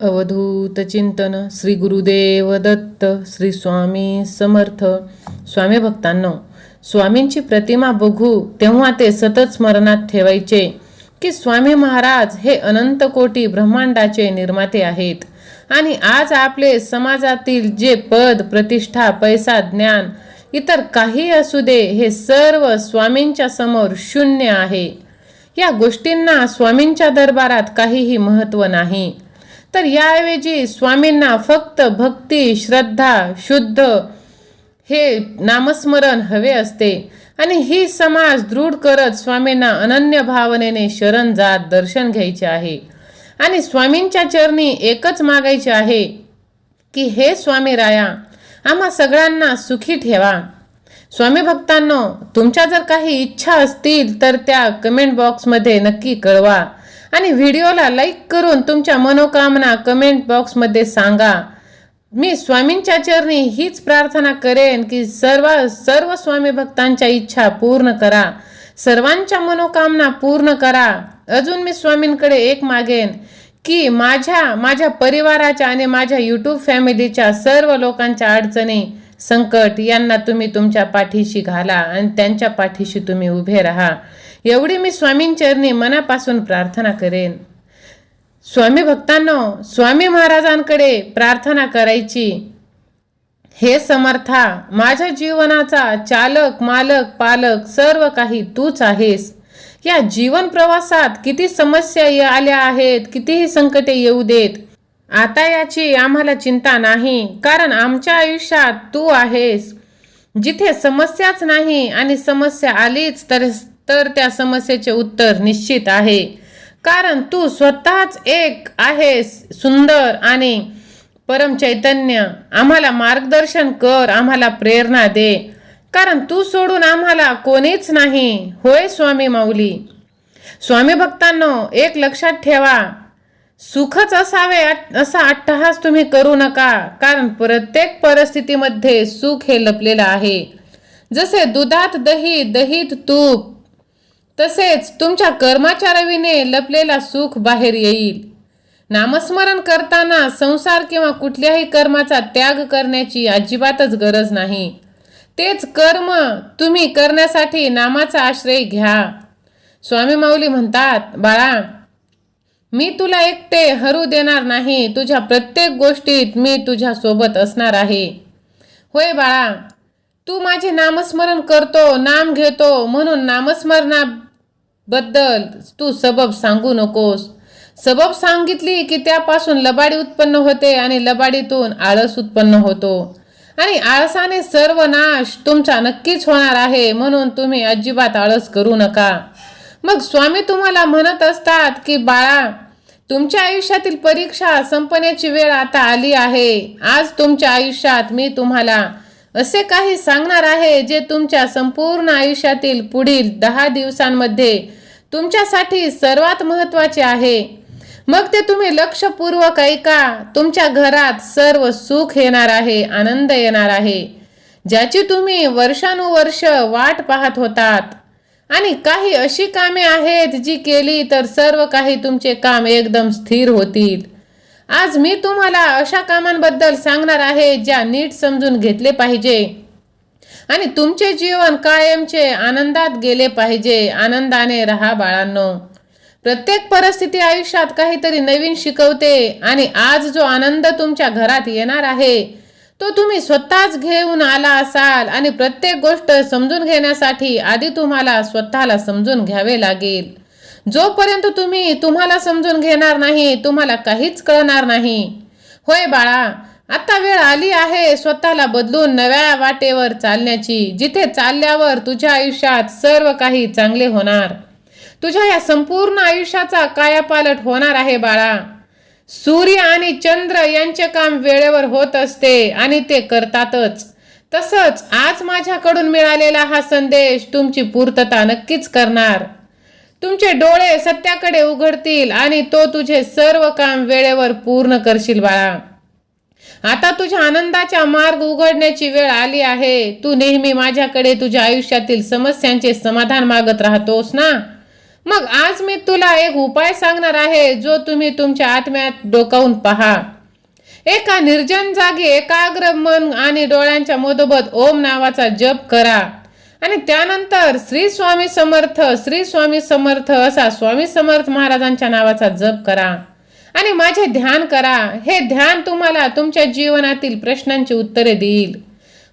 अवधूत चिंतन श्री गुरुदेव दत्त श्री स्वामी समर्थ. स्वामी भक्तांनो स्वामींची प्रतिमा बघू तेव्हा ते सतत स्मरणात ठेवायचे की स्वामी महाराज हे अनंत कोटी ब्रह्मांडाचे निर्माते आहेत. आणि आज आपले समाजातील जे पद प्रतिष्ठा पैसा ज्ञान इतर काही असू दे हे सर्व स्वामींच्या समोर शून्य आहे. या गोष्टींना स्वामींच्या दरबारात काहीही महत्त्व नाही. तर याऐवजी स्वामींना फक्त भक्ती श्रद्धा शुद्ध हे नामस्मरण हवे असते. आणि ही समाज दृढ करत स्वामींना अनन्य भावनेने शरण जात दर्शन घ्यायचे आहे. आणि स्वामींच्या चरणी एकच मागायचे आहे की हे स्वामी राया आम्हा सगळ्यांना सुखी ठेवा. स्वामी भक्तांनो तुमच्या जर काही इच्छा असतील तर त्या कमेंट बॉक्समध्ये नक्की कळवा. आणि व्हिडिओला लाईक करून तुमच्या मनोकामना कमेंट बॉक्समध्ये सांगा. मी स्वामींच्या चरणी हीच प्रार्थना करेन की सर्व सर्व स्वामी भक्तांच्या इच्छा पूर्ण करा. सर्वांच्या मनोकामना पूर्ण करा. अजून मी स्वामींकडे एक मागेन की माझ्या माझ्या परिवाराच्या आणि माझ्या यूट्यूब फॅमिलीच्या सर्व लोकांच्या अडचणी संकट यांना तुम्ही तुमच्या पाठीशी घाला आणि त्यांच्या पाठीशी तुम्ही उभे राहा. एवढी मी स्वामींचरणी मनापासून प्रार्थना करेन. स्वामी भक्तांनो स्वामी महाराजांकडे प्रार्थना करायची. हे समर्था माझ्या जीवनाचा चालक मालक पालक सर्व काही तूच आहेस. या जीवन प्रवासात किती समस्या आल्या आहेत कितीही संकटे येऊ देत. आता याची आम्हाला चिंता नाही कारण आमच्या आयुष्यात तू आहेस. जिथे समस्याच नाही आणि समस्या आलीच तर तर त्या समस्येचे उत्तर निश्चित आहे. कारण तू स्वतःच एक आहेस सुंदर आणि परम चैतन्य आम्हाला मार्गदर्शन कर आम्हाला प्रेरणा दे. कारण तू सोडून आम्हाला कोणीच नाही. होय स्वामी माऊली. स्वामी भक्तांनो एक लक्षात ठेवा. सुखच असावे असा अट्टहास तुम्ही करू नका. कारण प्रत्येक परिस्थितीमध्ये सुख हे लपलेलं आहे. जसे दुधात दही दहीत तूप तसेच तुमच्या कर्माचारवीने लपलेला सुख बाहेर येईल. नामस्मरण करताना संसार किंवा कुठल्याही कर्माचा त्याग करण्याची अजिबातच गरज नाही. तेच कर्म तुम्ही करण्यासाठी नामाचा आश्रय घ्या. स्वामी माऊली म्हणतात बाळा मी तुला एकटे हरू देणार नाही. तुझ्या प्रत्येक गोष्टीत मी तुझ्या सोबत असणार आहे. होय बाळा तू माझे नामस्मरण करतो नाम घेतो म्हणून नामस्मरणा बद्दल तू सबब सांगू नकोस. सबब सांगितली की त्यापासून लबाडी उत्पन्न होते आणि लबाडीतून आळस उत्पन्न होतो. आणि आळसाने सर्व नाश तुमचा नक्कीच होणार आहे म्हणून तुम्ही अजिबात आळस करू नका. मग स्वामी तुम्हाला म्हणत असतात की बाळा तुमच्या आयुष्यातील परीक्षा संपण्याची वेळ आता आली आहे. आज तुमच्या आयुष्यात मी तुम्हाला असे काही सांगणार आहे जे तुमच्या संपूर्ण आयुष्यातील पुढील दहा दिवसांमध्ये तुमच्यासाठी सर्वात महत्त्वाचे आहे. मग ते तुम्ही लक्षपूर्वक ऐका तुमच्या घरात सर्व सुख येणार आहे आनंद येणार आहे. ज्याची तुम्ही वर्षानुवर्ष वाट पाहत होतात. आणि काही अशी कामे आहेत जी केली तर सर्व काही तुमचे काम एकदम स्थिर होतील. आज मी तुम्हाला अशा कामांबद्दल सांगणार आहे ज्या नीट समजून घेतले पाहिजे. आणि तुमचे जीवन कायमचे आनंदात गेले पाहिजे. आनंदाने राहा बाळांनो. प्रत्येक परिस्थिती आयुष्यात काहीतरी नवीन शिकवते आणि आज जो आनंद तुमच्या घरात येणार आहे तो तुम्ही स्वतःच घेऊन आला असाल आणि प्रत्येक गोष्ट समजून घेण्यासाठी आधी तुम्हाला स्वतःला समजून घ्यावे लागेल. जोपर्यंत तुम्ही तुम्हाला समजून घेणार नाही तुम्हाला काहीच कळणार नाही. होय बाळा आता वेळ आली आहे स्वतःला बदलून नव्या वाटेवर चालण्याची जिथे चालल्यावर तुझ्या आयुष्यात सर्व काही चांगले होणार. तुझ्या या संपूर्ण आयुष्याचा कायापालट होणार आहे बाळा. सूर्य आणि चंद्र यांचे काम वेळेवर होत असते आणि ते करतातच. तसंच आज माझ्याकडून मिळालेला हा संदेश तुमची पूर्तता नक्कीच करणार. तुमचे डोळे सत्याकडे उघडतील आणि तो तुझे सर्व काम वेळेवर पूर्ण करशील बाळा. आता तुझ्या आनंदाचा मार्ग उघडण्याची वेळ आली आहे. तू नेहमी माझ्याकडे तुझ्या आयुष्यातील समस्यांचे समाधान मागत राहतोस ना? मग आज मी तुला एक उपाय सांगणार आहे जो तुम्ही तुमच्या आत्म्यात डोकावून पहा. एका निर्जन जागी एकाग्र मन आणि डोळ्यांच्या मधोमध ओम नावाचा जप करा. आणि त्यानंतर श्री स्वामी समर्थ श्री स्वामी समर्थ असा स्वामी समर्थ महाराजांच्या नावाचा जप करा. आणि माझे ध्यान करा. हे ध्यान तुम्हाला तुमच्या जीवनातील प्रश्नांची उत्तरे देईल.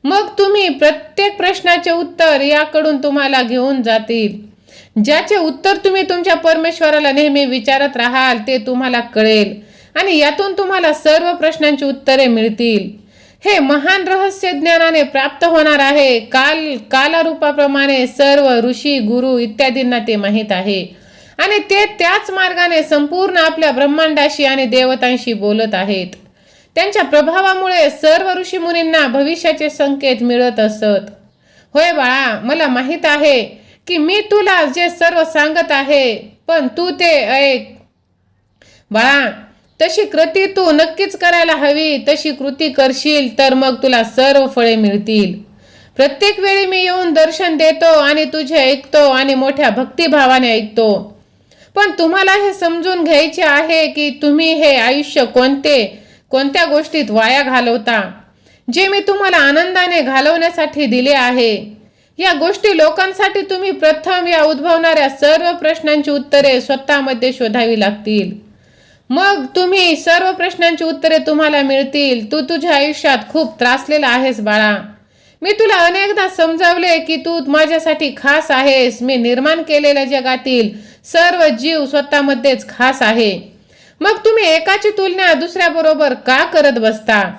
मग तुम्ही प्रत्येक प्रश्नाचे उत्तर याकडून तुम्हाला घेऊन जातील. ज्याचे उत्तर तुम्ही तुमच्या परमेश्वराला नेहमी विचारत राहाल ते तुम्हाला कळेल. आणि यातून तुम्हाला सर्व प्रश्नांची उत्तरे मिळतील. हे महान रहस्य ज्ञानाने प्राप्त होणार आहे. काल कालरूपाप्रमाणे सर्व ऋषी गुरु इत्यादींना ते माहीत आहे. आणि ते त्याच मार्गाने संपूर्ण आपल्या ब्रह्मांडाशी आणि देवतांशी बोलत आहेत. त्यांच्या प्रभावामुळे सर्व ऋषी मुनींना भविष्याचे संकेत मिळत असत. होय बाळा मला माहीत आहे की मी तुला जे सर्व सांगत आहे पण तू ते ऐक. बाळा तशी कृती तू नक्कीच करायला हवी तशी कृती करशील तर मग तुला सर्व फळे मिळतील. प्रत्येक वेळी मी येऊन दर्शन देतो आणि तुझे ऐकतो आणि मोठ्या भक्तिभावाने ऐकतो. पण तुम्हाला हे समजून घ्यायचे आहे की तुम्ही हे आयुष्य कोणते कोणत्या गोष्टीत वाया घालवता? जे मी तुम्हाला आनंदाने घालवण्यासाठी दिले आहे. या गोष्टी लोकांसाठी तुम्ही प्रथम या उद्भवणाऱ्या सर्व प्रश्नांची उत्तरे स्वतःमध्ये शोधावी लागतील. मग तुम्ही सर्व प्रश्नांची उत्तरे तुम्हाला मिळतील. तू तुझ्या आयुष्यात खूप त्रासलेला आहेस बाळा. मी तुला अनेकदा समजावले की तू माझ्यासाठी खास आहेस. मी निर्माण केलेल्या जगातील सर्व जीव स्वतःमध्येच खास आहे. मग तुम्ही एकाची तुलना दुसऱ्याबरोबर का करत बसता?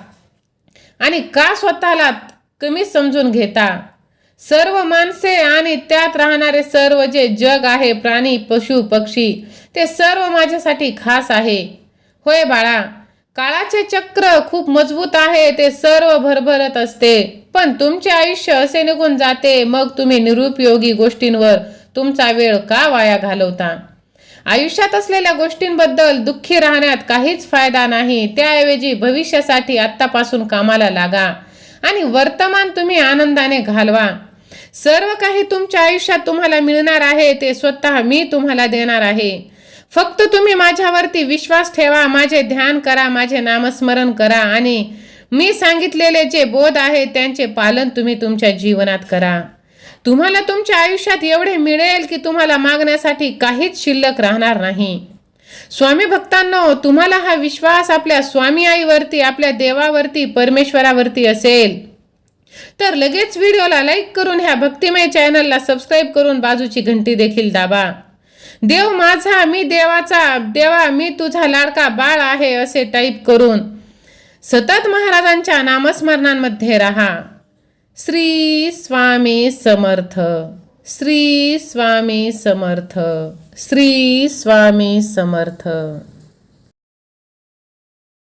आणि का स्वतःला कमी समजून घेता? सर्व माणसे आणि त्यात राहणारे सर्व जे जग आहे प्राणी पशु पक्षी ते सर्व माझ्यासाठी खास आहे. होय बाळा काळाचे चक्र खूप मजबूत आहे ते सर्व भरभरत असते. पण तुमचे आयुष्य असे निघून जाते मग तुम्ही निरुपयोगी गोष्टींवर तुमचा वेळ का वाया घालवता? आयुष्यात असलेल्या गोष्टींबद्दल दुःखी राहण्यात काहीच फायदा नाही त्याऐवजी भविष्यासाठी आत्तापासून कामाला लागा आणि वर्तमान तुम्ही आनंदाने घालवा. सर्व काही तुमच्या आयुष्यात तुम्हाला मिळणार आहे ते स्वतः मी तुम्हाला देणार आहे. फक्त तुम्ही माझ्यावरती विश्वास ठेवा माझे ध्यान करा माझे नामस्मरण करा आणि मी सांगितलेले जे बोध आहे त्यांचे पालन तुम्ही तुमच्या जीवनात करा. तुम्हाला तुमच्या आयुष्यात एवढे मिळेल की तुम्हाला मागण्यासाठी काहीच शिल्लक राहणार नाही. स्वामी भक्तांनो तुम्हाला हा विश्वास आपल्या स्वामी आईवरती आपल्या देवावरती परमेश्वरावरती असेल. तर लगेच व्हिडिओला लाईक करून ह्या भक्तिमय चॅनलला सबस्क्राईब करून बाजूची घंटी देखील दाबा. देव माझा मी देवाचा देवा मी तुझा लाडका बाळ आहे असे टाईप करून सतत महाराजांच्या नामस्मरणांमध्ये राहा. श्री स्वामी समर्थ श्री स्वामी समर्थ श्री स्वामी समर्थ.